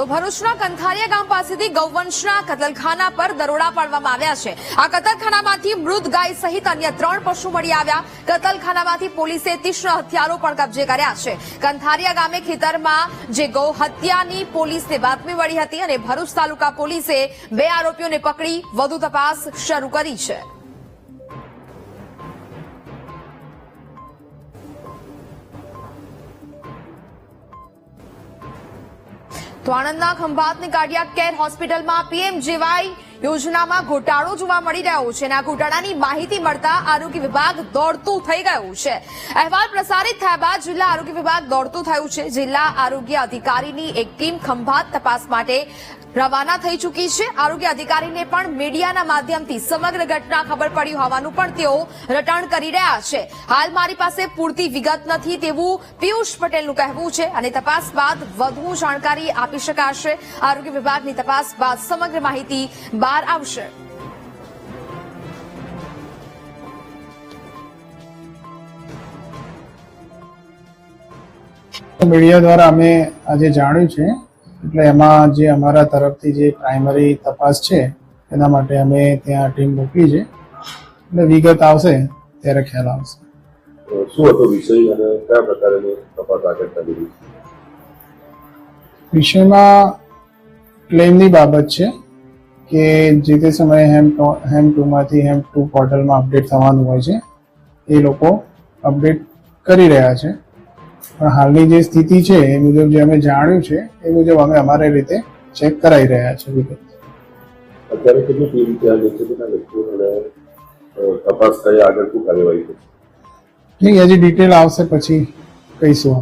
તો ભરૂચના કંથારિયા ગામ પાસેથી ગૌવંશના કતલખાના પર દરોડા પાડવામાં આવ્યા છે. આ કતલખાનામાંથી મૃત ગાય સહિત અન્ય ત્રણ પશુ મળી આવ્યા. કતલખાનામાંથી પોલીસે તીક્ષ્ણ હથિયારો પણ કબજે કર્યા છે. કંથારિયા ગામે ખેતરમાં જે ગૌ હત્યાની પોલીસને બાતમી મળી હતી અને ભરૂચ તાલુકા પોલીસે બે આરોપીઓને પકડી વધુ તપાસ શરૂ કરી છે. તો આણંદના ખંભાતની કાર્ડિયાક કેર હોસ્પિટલમાં પીએમજેવાય યોજનામાં ઘોટાળો જોવા મળી રહ્યો છે અને આ ઘોટાળાની માહિતી મળતા આરોગ્ય વિભાગ દોડતું થઈ ગયું છે. અહેવાલ પ્રસારિત થયા બાદ જિલ્લા આરોગ્ય વિભાગ દોડતું થયું છે. જિલ્લા આરોગ્ય અધિકારીની એક ટીમ ખંભાત તપાસ માટે રવાના થઈ ચૂકી છે. આરોગ્ય અધિકારીને પણ મીડિયાના માધ્યમથી સમગ્ર ઘટના ખબર પડી હોવાનું પણ તેઓ રટણ કરી રહ્યા છે. હાલ મારી પાસે પૂરતી વિગત નથી તેવું પિયુષ પટેલનું કહેવું છે અને તપાસ બાદ વધુ જાણકારી આપી શકાશે. આરોગ્ય વિભાગની તપાસ બાદ સમગ્ર માહિતી બહાર આવશે. મીડિયા દ્વારા અમે આજે જાણ્યું છે એટલે એમાં જે અમારા તરફથી જે પ્રાઇમરી તપાસ છે એના માટે અમે ત્યાં ટીમ મોકલી છે. એટલે વિગત આવશે ત્યારે ખ્યાલ આવશે. શું હતો વિષય અને કયા પ્રકારની તપાસ આગળ ચાલી રહી છે વિષયમાં ક્લેમની બાબત છે. કે જે તે સમયે હેમ હેમ ટુમાંથી હેમ ટુ પોર્ટલમાં અપડેટ થવાનું હોય છે એ લોકો અપડેટ કરી રહ્યા છે. પણ હાલની જે સ્થિતિ છે એ મુજબ જે અમે જાણ્યું છે એ મુજબ અમે અમારી રીતે ચેક કરાવી રહ્યા છે વિગત. અત્યારે કેટલી ટીમ ત્યાં જશે કેટલા વ્યક્તિઓ અને અ, તપાસ થઈ આગળ શું કાર્યવાહી થશે નહીં હજી ડિટેલ આવશે પછી કહીશું.